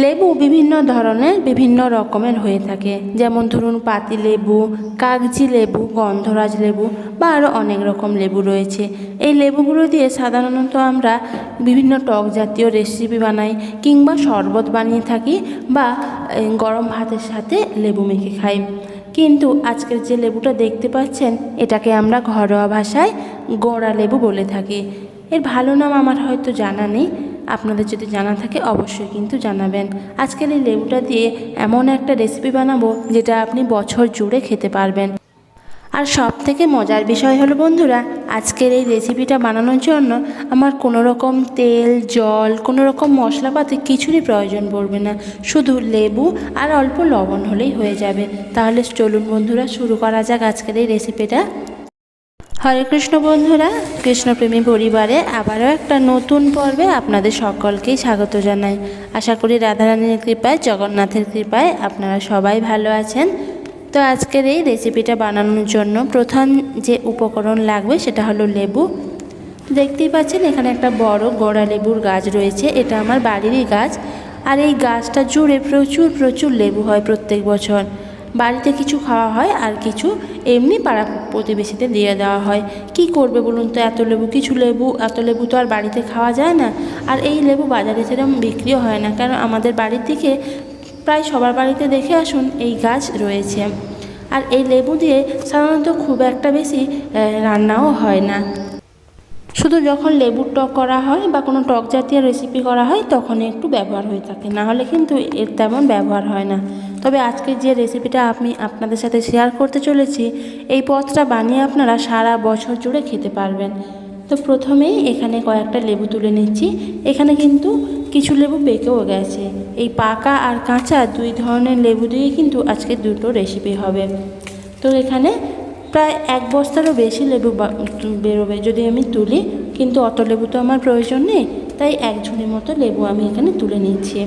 লেবু বিভিন্ন ধরনের, বিভিন্ন রকমের হয়ে থাকে। যেমন ধরুন, পাতি লেবু, কাগজি লেবু, গন্ধরাজ লেবু বা আরও অনেক রকম লেবু রয়েছে। এই লেবুগুলো দিয়ে সাধারণত আমরা বিভিন্ন টক জাতীয় রেসিপি বানাই কিংবা শরবত বানিয়ে থাকি বা গরম ভাতের সাথে লেবু মেখে খাই। কিন্তু আজকের যে লেবুটা দেখতে পাচ্ছেন, এটাকে আমরা ঘরোয়া ভাষায় গোড়া লেবু বলে থাকি। এর ভালো নাম আমার হয়তো জানা নেই আপনাদের যদি জানা থাকে অবশ্যই কিন্তু জানাবেন। আজকের এই লেবুটা দিয়ে এমন একটা রেসিপি বানাবো যেটা আপনি বছর জুড়ে খেতে পারবেন। আর সব থেকে মজার বিষয় হলো বন্ধুরা, আজকের এই রেসিপিটা বানানোর জন্য আমার কোনো রকম তেল, জল কোনো রকম মশলাপাতি কিছুরই প্রয়োজন পড়বে না। শুধু লেবু আর অল্প লবণ হলেই হয়ে যাবে। তাহলে চলুন বন্ধুরা, শুরু করা যাক আজকের এই রেসিপিটা হরে কৃষ্ণ বন্ধুরা, কৃষ্ণপ্রেমী পরিবারে আবারও একটা নতুন পর্বে আপনাদের সকলকেই স্বাগত জানাই। আশা করি রাধারানীর কৃপায়, জগন্নাথের কৃপায় আপনারা সবাই ভালো আছেন। তো আজকের এই রেসিপিটা বানানোর জন্য প্রধান যে উপকরণ লাগবে সেটা হলো লেবু। দেখতেই পাচ্ছেন এখানে একটা বড় গোড়া লেবুর গাছ রয়েছে, এটা আমার বাড়িরই গাছ। আর এই গাছটা জুড়ে প্রচুর প্রচুর লেবু হয় প্রত্যেক বছর। বাড়িতে কিছু খাওয়া হয় আর কিছু এমনি পাড়া প্রতিবেশীতে দিয়ে দেওয়া হয়। কি করবে বলুন তো, এত লেবু, কিছু লেবু, এত লেবু তো আর বাড়িতে খাওয়া যায় না। আর এই লেবু বাজারে সেরকম বিক্রিও হয় না, কারণ আমাদের বাড়ির দিকে প্রায় সবার বাড়িতে দেখে আসুন এই গাছ রয়েছে। আর এই লেবু দিয়ে সাধারণত খুব একটা বেশি রান্নাও হয় না। শুধু যখন লেবুর টক করা হয় বা কোনো টক জাতীয় রেসিপি করা হয় তখন একটু ব্যবহার হয়ে থাকে। না হলে কিন্তু এর তেমন ব্যবহার হয় না। তবে আজকে যে রেসিপিটা আমি আপনাদের সাথে শেয়ার করতে চলেছি, এই পদটা বানিয়ে আপনারা সারা বছর জুড়ে খেতে পারবেন। তো প্রথমেই এখানে কয়েকটা লেবু তুলে নিচ্ছি। এখানে কিন্তু কিছু লেবু পেকেও গেছে। এই পাকা আর কাঁচা দুই ধরনের লেবু দিয়ে কিন্তু আজকে দুটো রেসিপি হবে। তো এখানে প্রায় এক বস্তারও বেশি লেবু বেরোবে যদি আমি তুলি। কিন্তু অত লেবু তো আমার প্রয়োজন নেই। তাই এক ঝুড়ি মতো লেবু আমি এখানে তুলে নিচ্ছি।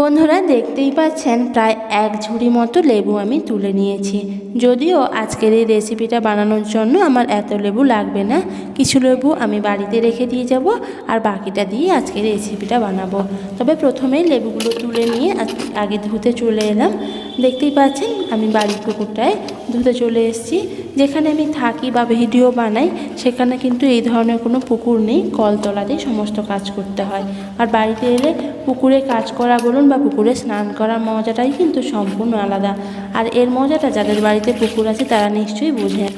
বন্ধুরা দেখতেই পাচ্ছেন, প্রায় এক ঝুড়ি মতো লেবু আমি তুলে নিয়েছি। যদিও আজকের এই রেসিপিটা বানানোর জন্য আমার এত লেবু লাগবে না, কিছু লেবু আমি বাড়িতে রেখে দিয়ে যাব আর বাকিটা দিয়ে আজকের রেসিপিটা বানাবো। তবে প্রথমেই লেবুগুলো তুলে নিয়ে আগে ধুতে চলে এলাম। দেখতেই পাচ্ছেন, আমি বাড়ির পুকুরটায় ধুতে চলে এসেছি। যেখানে আমি থাকি বা ভিডিও বানাই, সেখানে কিন্তু এই ধরনের কোনো পুকুর নেই। কলতলাতেই সমস্ত কাজ করতে হয়। আর বাড়িতে এলে পুকুরে কাজ করা বলুন বা পুকুরে স্নান করার মজাটাই কিন্তু সম্পূর্ণ আলাদা। আর এর মজাটা যাদের বাড়িতে পুকুর আছে তারা নিশ্চয়ই বোঝে।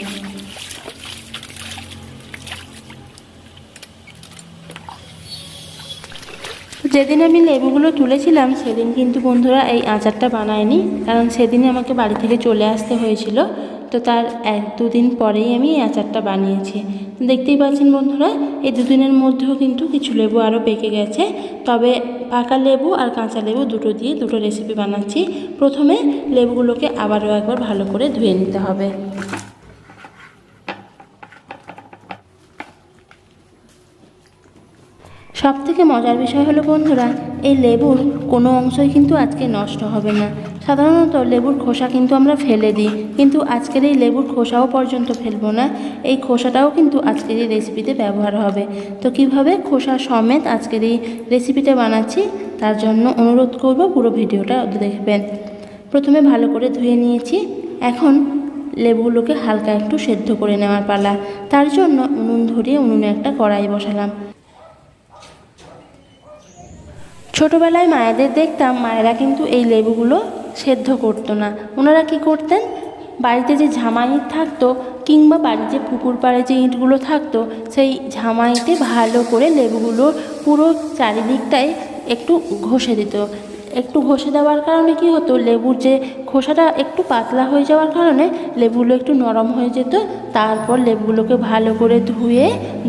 যেদিন আমি লেবুগুলো তুলেছিলাম, সেদিন কিন্তু বন্ধুরা এই আচারটা বানায়নি। কারণ সেদিনই আমাকে বাড়ি থেকে চলে আসতে হয়েছিল। তো তার এক দুদিন পরেই আমি এই আচারটা বানিয়েছি। দেখতেই পাচ্ছেন বন্ধুরা, এই দুদিনের মধ্যেও কিন্তু কিছু লেবু আরও পেকে গেছে। তবে পাকা লেবু আর কাঁচা লেবু দুটো দিয়ে দুটো রেসিপি বানাচ্ছি। প্রথমে লেবুগুলোকে আবারও একবার ভালো করে ধুয়ে নিতে হবে। সব থেকে মজার বিষয় হলো বন্ধুরা, এই লেবুর কোনো অংশই কিন্তু আজকে নষ্ট হবে না। সাধারণত লেবুর খোসা কিন্তু আমরা ফেলে দিই, কিন্তু আজকের এই লেবুর খোসাও পর্যন্ত ফেলব না। এই খোসাটাও কিন্তু আজকের এই রেসিপিতে ব্যবহার হবে। তো কীভাবে খোসা সমেত আজকের এই রেসিপিটা বানাচ্ছি, তার জন্য অনুরোধ করব পুরো ভিডিওটা দেখবেন। প্রথমে ভালো করে ধুয়ে নিয়েছি। এখন লেবুগুলোকে হালকা একটু সেদ্ধ করে নেওয়ার পালা। তার জন্য উনুন ধরিয়ে উনুনে একটা কড়াই বসালাম। ছোটোবেলায় মায়েদের দেখতাম, মায়েরা কিন্তু এই লেবুগুলো সেদ্ধ করতো না। ওনারা কি করতেন? বাড়িতে যে ঝামাইট থাকতো কিংবা বাড়ির যে পুকুর পাড়ে যে ইঁটগুলো থাকতো, সেই ঝামাইতে ভালো করে লেবুগুলো পুরো চারিদিকটায় একটু ঘষে দিত। একটু ঘষে দেওয়ার কারণে কি হতো? লেবুর যে খোসাটা একটু পাতলা হয়ে যাওয়ার কারণে লেবুগুলো একটু নরম হয়ে যেত। তারপর লেবুগুলোকে ভালো করে ধুয়ে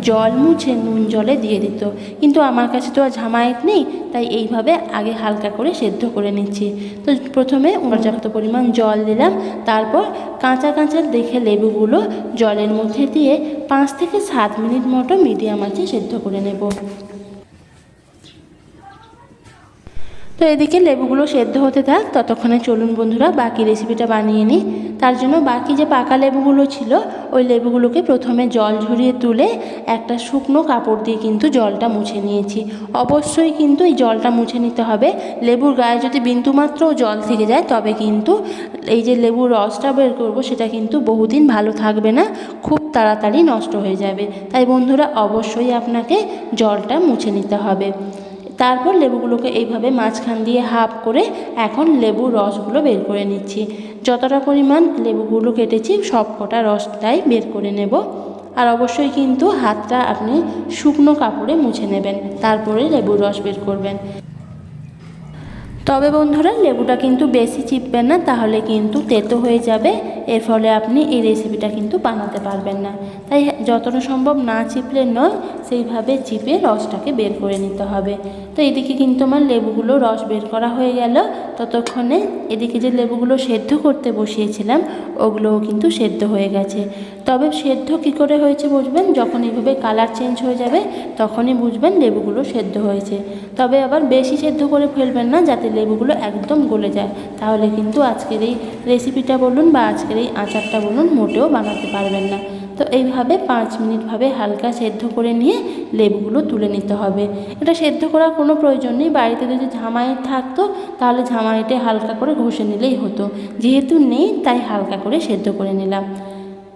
জল মুছে নুন জলে দিয়ে দিত। কিন্তু আমার কাছে তো আর ঝামায়েত নেই, তাই এইভাবে আগে হালকা করে সেদ্ধ করে নিচ্ছি। তো প্রথমে পর্যাপ্ত পরিমাণ জল দিলাম। তারপর কাঁচা কাঁচা দেখে লেবুগুলো জলের মধ্যে দিয়ে পাঁচ থেকে সাত মিনিট মতো মিডিয়াম আঁচে সেদ্ধ করে নেব। তো এদিকে লেবুগুলো সেদ্ধ হতে থাক, ততক্ষণে চলুন বন্ধুরা বাকি রেসিপিটা বানিয়ে নিই। তার জন্য বাকি যে পাকা লেবুগুলো ছিল, ওই লেবুগুলোকে প্রথমে জল ঝরিয়ে তুলে একটা শুকনো কাপড় দিয়ে কিন্তু জলটা মুছে নিয়েছি। অবশ্যই কিন্তু এই জলটা মুছে নিতে হবে। লেবুর গায়ে যদি বিন্দুমাত্র জল থেকে যায়, তবে কিন্তু এই যে লেবুর রসটা বের করব, সেটা কিন্তু বহুদিন ভালো থাকবে না, খুব তাড়াতাড়ি নষ্ট হয়ে যাবে। তাই বন্ধুরা, অবশ্যই আপনাকে জলটা মুছে নিতে হবে। তারপর লেবুগুলোকে এইভাবে মাঝখান দিয়ে হাফ করে এখন লেবু রসগুলো বের করে নিচ্ছি। যতটা পরিমাণ লেবুগুলো কেটেছি সব কটা রসটাই বের করে নেব। আর অবশ্যই কিন্তু হাতটা আপনি শুকনো কাপড়ে মুছে নেবেন, তারপরে লেবুর রস বের করবেন। তবে বন্ধুরা, লেবুটা কিন্তু বেশি চিপবেন না, তাহলে কিন্তু তেতো হয়ে যাবে। এর ফলে আপনি এই রেসিপিটা কিন্তু বানাতে পারবেন না। তাই যতটা সম্ভব না চিপলে নয়, সেইভাবে চিপে রসটাকে বের করে নিতে হবে। তো এদিকে কিন্তু আমার লেবুগুলো রস বের করা হয়ে গেল। ততক্ষণে এদিকে যে লেবুগুলো সেদ্ধ করতে বসিয়েছিলাম, ওগুলোও কিন্তু সেদ্ধ হয়ে গেছে। তবে সেদ্ধ কি করে হয়েছে বুঝবেন? যখন এইভাবে কালার চেঞ্জ হয়ে যাবে, তখনই বুঝবেন লেবুগুলো সেদ্ধ হয়েছে। তবে আবার বেশি সেদ্ধ করে ফেলবেন না, যাতে লেবুগুলো একদম গলে যায়। তাহলে কিন্তু আজকের এই রেসিপিটা বলুন বা আজকের এই আচারটা বলুন মোটেও বানাতে পারবেন না। তো এইভাবে পাঁচ মিনিটভাবে হালকা সেদ্ধ করে নিয়ে লেবুগুলো তুলে নিতে হবে। এটা সেদ্ধ করার কোনো প্রয়োজন নেই। বাড়িতে যদি ঝামাই থাকতো, তাহলে ঝামাইটে হালকা করে ঘষে নিলেই হতো। যেহেতু নেই, তাই হালকা করে সেদ্ধ করে নিলাম।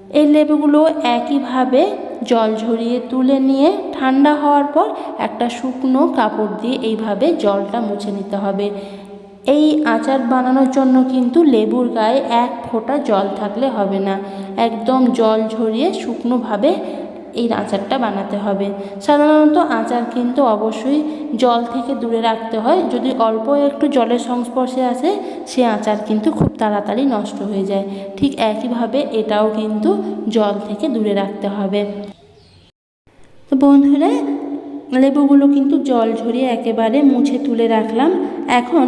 এই লেবুগুলো একইভাবে জল ঝরিয়ে তুলে নিয়ে ঠান্ডা হওয়ার পর একটা শুকনো কাপড় দিয়ে এইভাবে জলটা মুছে নিতে হবে। এই আচার বানানোর জন্য কিন্তু লেবুর গায়ে এক ফোঁটা জল থাকলে হবে না। একদম জল ঝরিয়ে শুকনোভাবে এই আচারটা বানাতে হবে। সাধারণত আচার কিন্তু অবশ্যই জল থেকে দূরে রাখতে হয়। যদি অল্প একটু জলের সংস্পর্শে আসে, সে আচার কিন্তু খুব তাড়াতাড়ি নষ্ট হয়ে যায়। ঠিক একইভাবে এটাও কিন্তু জল থেকে দূরে রাখতে হবে। তো বন্ধুরা লেবুগুলো কিন্তু জল ঝরিয়ে একেবারে মুছে তুলে রাখলাম। এখন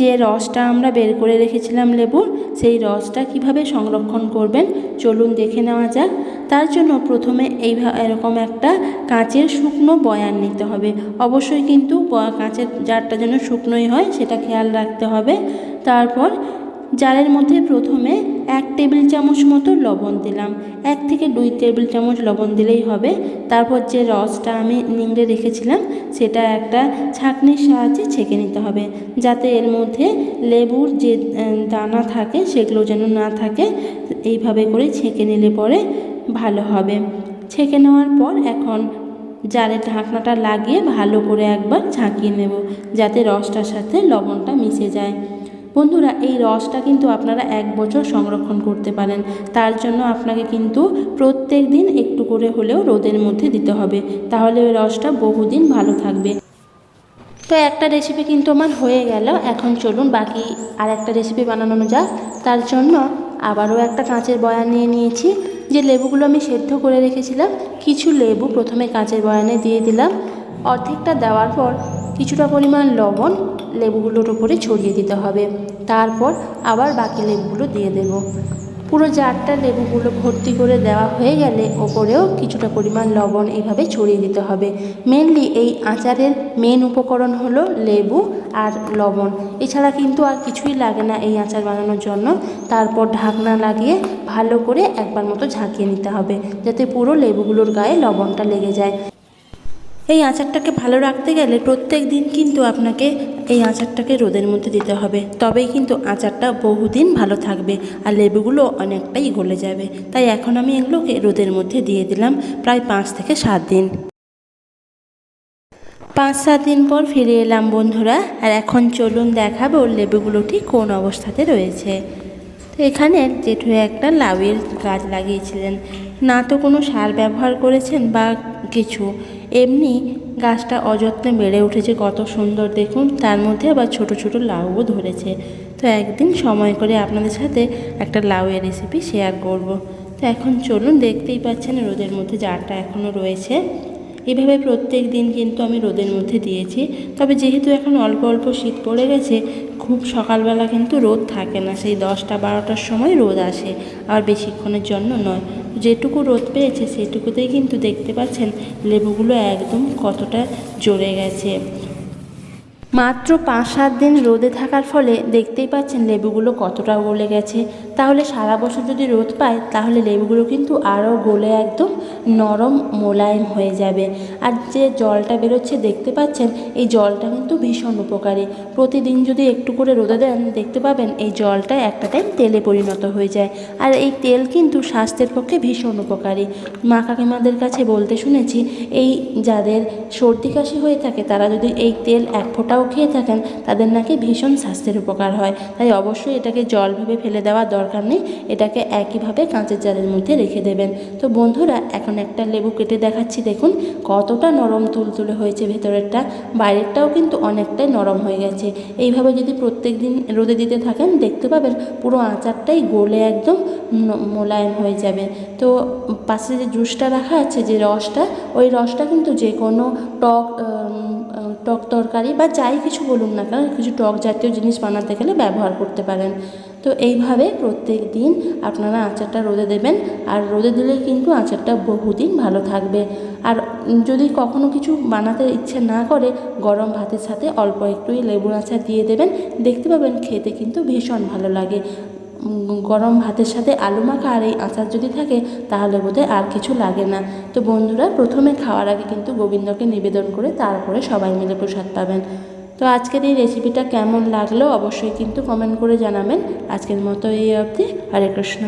যে রসটা আমরা বের করে রেখেছিলাম লেবুর, সেই রসটা কীভাবে সংরক্ষণ করবেন চলুন দেখে নেওয়া যাক। তার জন্য প্রথমে এই এরকম একটা কাঁচের শুকনো বয়ান নিতে হবে। অবশ্যই কিন্তু কাঁচের জারটা যেন শুকনোই হয়, সেটা খেয়াল রাখতে হবে। তারপর জারের মধ্যে প্রথমে এক টেবিল চামচ মতো লবণ দিলাম। এক থেকে দুই টেবিল চামচ লবণ দিলেই হবে। তারপর যে রসটা আমি নিংড়ে রেখেছিলাম, সেটা একটা ছাঁকনির সাহায্যে ছেঁকে নিতে হবে। যাতে এর মধ্যে লেবুর যে দানা থাকে, সেগুলো যেন না থাকে, এইভাবে করে ছেঁকে নিলে পরে ভালো হবে। ছেঁকে নেওয়ার পর এখন জারের ঢাকনাটা লাগিয়ে ভালো করে একবার ঝাঁকিয়ে নেব, যাতে রসটার সাথে লবণটা মিশে যায়। বন্ধুরা, এই রসটা কিন্তু আপনারা এক বছর সংরক্ষণ করতে পারেন। তার জন্য আপনাকে কিন্তু প্রত্যেক দিন একটু করে হলেও রোদের মধ্যে দিতে হবে। তাহলে ওই রসটা বহুদিন ভালো থাকবে। তো একটা রেসিপি কিন্তু আমার হয়ে গেল। এখন চলুন বাকি আর একটা রেসিপি বানানো যাক। তার জন্য আবারও একটা কাঁচের বয়ান নিয়ে নিয়েছি। যে লেবুগুলো আমি সেদ্ধ করে রেখেছিলাম, কিছু লেবু প্রথমে কাঁচের বয়ানে দিয়ে দিলাম। অর্ধেকটা দেওয়ার পর কিছুটা পরিমাণ লবণ লেবুগুলোর উপরে ছড়িয়ে দিতে হবে। তারপর আবার বাকি লেবুগুলো দিয়ে দেব। পুরো জারটা লেবুগুলো ভর্তি করে দেওয়া হয়ে গেলে ওপরেও কিছুটা পরিমাণ লবণ এইভাবে ছড়িয়ে দিতে হবে। মেনলি এই আচারের মেন উপকরণ হলো লেবু আর লবণ। এছাড়া কিন্তু আর কিছুই লাগে না এই আচার বানানোর জন্য। তারপর ঢাকনা লাগিয়ে ভালো করে একবার মতো ঝাঁকিয়ে নিতে হবে, যাতে পুরো লেবুগুলোর গায়ে লবণটা লেগে যায়। এই আচারটাকে ভালো রাখতে গেলে প্রত্যেক দিন কিন্তু আপনাকে এই আচারটাকে রোদের মধ্যে দিতে হবে। তবেই কিন্তু আচারটা বহুদিন ভালো থাকবে আর লেবুগুলো অনেকটাই গলে যাবে। তাই এখন আমি এগুলোকে রোদের মধ্যে দিয়ে দিলাম প্রায় পাঁচ থেকে সাত দিন। পাঁচ সাত দিন পর ফিরে এলাম বন্ধুরা। আর এখন চলুন দেখাবো লেবুগুলো ঠিক কোন অবস্থাতে রয়েছে। তো এখানে জেঠু একটা লাউয়ের গাছ লাগিয়েছিলেন। না তো কোনো সার ব্যবহার করেছেন বা কিছু। এমনি গাছটা অযত্নে বেড়ে উঠেছে, কত সুন্দর। দেখুন, তার মধ্যে আবার ছোট ছোট লাউও ধরেছে। তো একদিন সময় করে আপনাদের সাথে একটা লাউয়ের রেসিপি শেয়ার করব। তো এখন চলুন, দেখতেই পাচ্ছেন রোদের মধ্যে জারটা এখনও রয়েছে। এভাবে প্রত্যেক দিন কিন্তু আমি রোদের মধ্যে দিয়েছি। তবে যেহেতু এখন অল্প অল্প শীত পড়ে গেছে খুব সকালবেলা কিন্তু রোদ থাকে না। সেই দশটা, বারোটার সময় রোদ আসে, আর বেশিক্ষণের জন্য নয়। যেটুকু রোদ পেয়েছে, সেটুকুতেই কিন্তু দেখতে পাচ্ছেন লেবুগুলো একদম কতটা জ্বরে গেছে। মাত্র পাঁচ সাত দিন রোদে থাকার ফলে দেখতেই পাচ্ছেন লেবুগুলো কতটা গলে গেছে। তাহলে সারা বছর যদি রোদ পায়, তাহলে লেবুগুলো কিন্তু আরও গলে একদম নরম মোলায়েম হয়ে যাবে। আর যে জলটা বেরোচ্ছে, দেখতে পাচ্ছেন, এই জলটা কিন্তু ভীষণ উপকারী। প্রতিদিন যদি একটু করে রোদে দেন, দেখতে পাবেন এই জলটা একটা টাইম তেলে পরিণত হয়ে যায়। আর এই তেল কিন্তু স্বাস্থ্যের পক্ষে ভীষণ উপকারী। মা কাকিমাদের কাছে বলতে শুনেছি, এই যাদের সর্দি কাশি হয়ে থাকে, তারা যদি এই তেল এক ফোঁটাও খেয়ে থাকেন, তাদের নাকি ভীষণ স্বাস্থ্যের উপকার হয়। তাই অবশ্যই এটাকে জল ভেবে ফেলে দেওয়া দরকার। নেই, এটাকে একইভাবে কাঁচের জারের মধ্যে রেখে দেবেন। তো বন্ধুরা, এখন একটা লেবু কেটে দেখাচ্ছি, দেখুন কতটা নরম তুলতুলে হয়েছে ভেতরেরটা। বাইরেরটাও কিন্তু অনেকটাই নরম হয়ে গেছে। এইভাবে যদি প্রত্যেক দিন রোদে দিতে থাকেন, দেখতে পাবেন পুরো আচারটাই গলে একদম মোলায়েম হয়ে যাবে। তো পাশে যে জুসটা রাখা আছে, যে রসটা, ওই রসটা কিন্তু যে কোনো টক টক তরকারি বা যাই কিছু বলুন না কেন, কিছু টক জাতীয় জিনিস বানাতে গেলে ব্যবহার করতে পারেন। তো এইভাবে প্রত্যেক দিন আপনারা আচারটা রোদে দেবেন। আর রোদে দিলে কিন্তু আচারটা বহুদিন ভালো থাকবে। আর যদি কখনো কিছু বানাতে ইচ্ছে না করে, গরম ভাতের সাথে অল্প একটুই লেবুর আচার দিয়ে দেবেন। দেখতে পাবেন খেতে কিন্তু ভীষণ ভালো লাগে। গরম ভাতের সাথে আলু মাখা আর এই আচার যদি থাকে, তাহলে বোধহয় আর কিছু লাগে না। তো বন্ধুরা, প্রথমে খাওয়ার আগে কিন্তু গোবিন্দকে নিবেদন করে তারপরে সবাই মিলে প্রসাদ পাবেন। তো আজকের এই রেসিপিটা কেমন লাগল অবশ্যই কিন্তু কমেন্ট করে জানাবেন। আজকের মতো এই অবধি। হরে কৃষ্ণ।